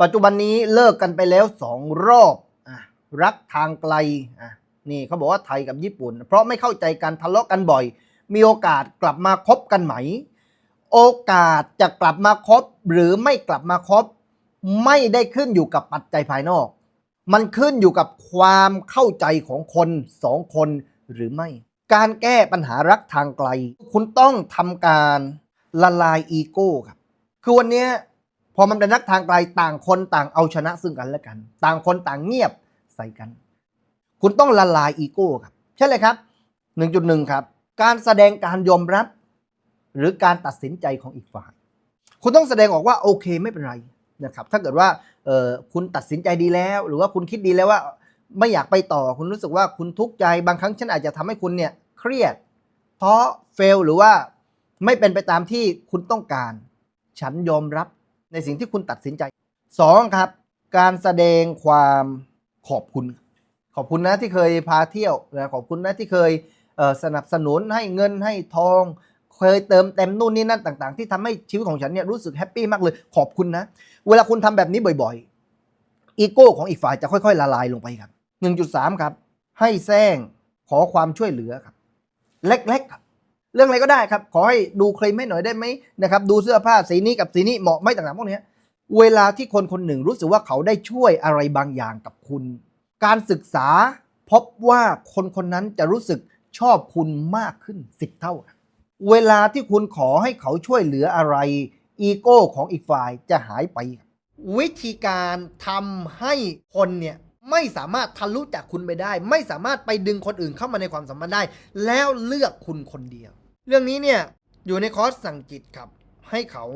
ปัจจุบันนี้เลิกกันไปแล้วสองรอบอะรักทางไกลอะนี่เขาบอกว่าไทยกับญี่ปุ่น เพราะไม่เข้าใจกันทะเลาะกันบ่อย มีโอกาสกลับมาคบกันไหม โอกาสจะกลับมาคบหรือไม่กลับมาคบ ไม่ได้ขึ้นอยู่กับปัจจัยภายนอก มันขึ้นอยู่กับความเข้าใจของคนสองคนหรือไม่ การแก้ปัญหารักทางไกล คุณต้องทำการละลายอีโก้ครับคือวันนี้ อมันเป็นรักทางไกลต่างคนต่างเอาชนะซึ่งกันและกัน ต่างคนต่างเงียบใส่กัน คุณต้องละลายอีโก้ครับใช่เลยครับ 1.1 ครับ การแสดงการยอมรับ หรือการตัดสินใจของอีกฝ่าย คุณต้องแสดงออกว่าโอเคไม่เป็นไรนะครับ ถ้าเกิดว่าคุณตัดสินใจดีแล้ว หรือว่าคุณคิดดีแล้วว่าไม่อยากไปต่อคุณรู้สึกว่าคุณทุกข์ใจบางครั้งฉันอาจจะทำให้คุณเนี่ยเครียดท้อเฟลหรือว่าไม่เป็นไปตามที่คุณต้องการ ฉันยอมรับ ในสิ่งที่คุณตัดสินใจสองครับ การแสดงความขอบคุณ ขอบคุณนะที่เคยพาเที่ยวนะขอบคุณนะที่เคยเสนับสนุนให้เงินให้ทอง เคยเติมเต็มนู่นนี่นั่นต่างๆ ที่ทำให้ชีวิตของฉันเนี่ยรู้สึกแฮปปี้มากเลยขอบคุณนะ เวลาคุณทำแบบนี้บ่อยๆอีโก้ของอีกฝ่ายจะค่อยๆ ละลายลงไปครับ 1.3 ครับ ให้แซงขอความช่วยเหลือครับ เล็กๆครับ เรื่องอะไรก็ได้ครับ ขอให้ดูเคลมให้หน่อยได้ไหมนะครับดูเสื้อผ้าสีนี้กับสีนี้เหมาะไหมต่างๆพวกนี้เวลาที่คนคนหนึ่งรู้สึกว่าเขาได้ช่วยอะไรบางอย่างกับคุณ การศึกษาพบว่าคนคนนั้นจะรู้สึกชอบคุณมากขึ้น10เท่า เวลาที่คุณขอให้เขาช่วยเหลืออะไร อีโก้ของอีกฝ่ายจะหายไป วิธีการทำให้คนเนี่ย ไม่สามารถทะลุจากคุณไปได้ ไม่สามารถไปดึงคนอื่นเข้ามาในความสัมพันธ์ได้ แล้วเลือกคุณคนเดียว เรื่องนี้เนี่ยอยู่ในคอร์สสั่งจิตครับ ให้เขา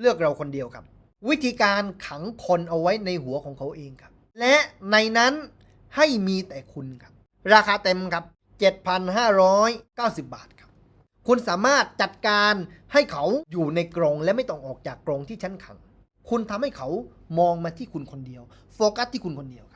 เลือกเราคนเดียวครับ วิธีการขังคนเอาไว้ในหัวของเขาเองครับ และในนั้นให้มีแต่คุณครับ ราคาเต็มครับ 7,590 บาทครับ คุณสามารถจัดการให้เขาอยู่ในกรงและไม่ต้องออกจากกรงที่ชั้นขัง คุณทำให้เขามองมาที่คุณคนเดียว โฟกัสที่คุณคนเดียวครับ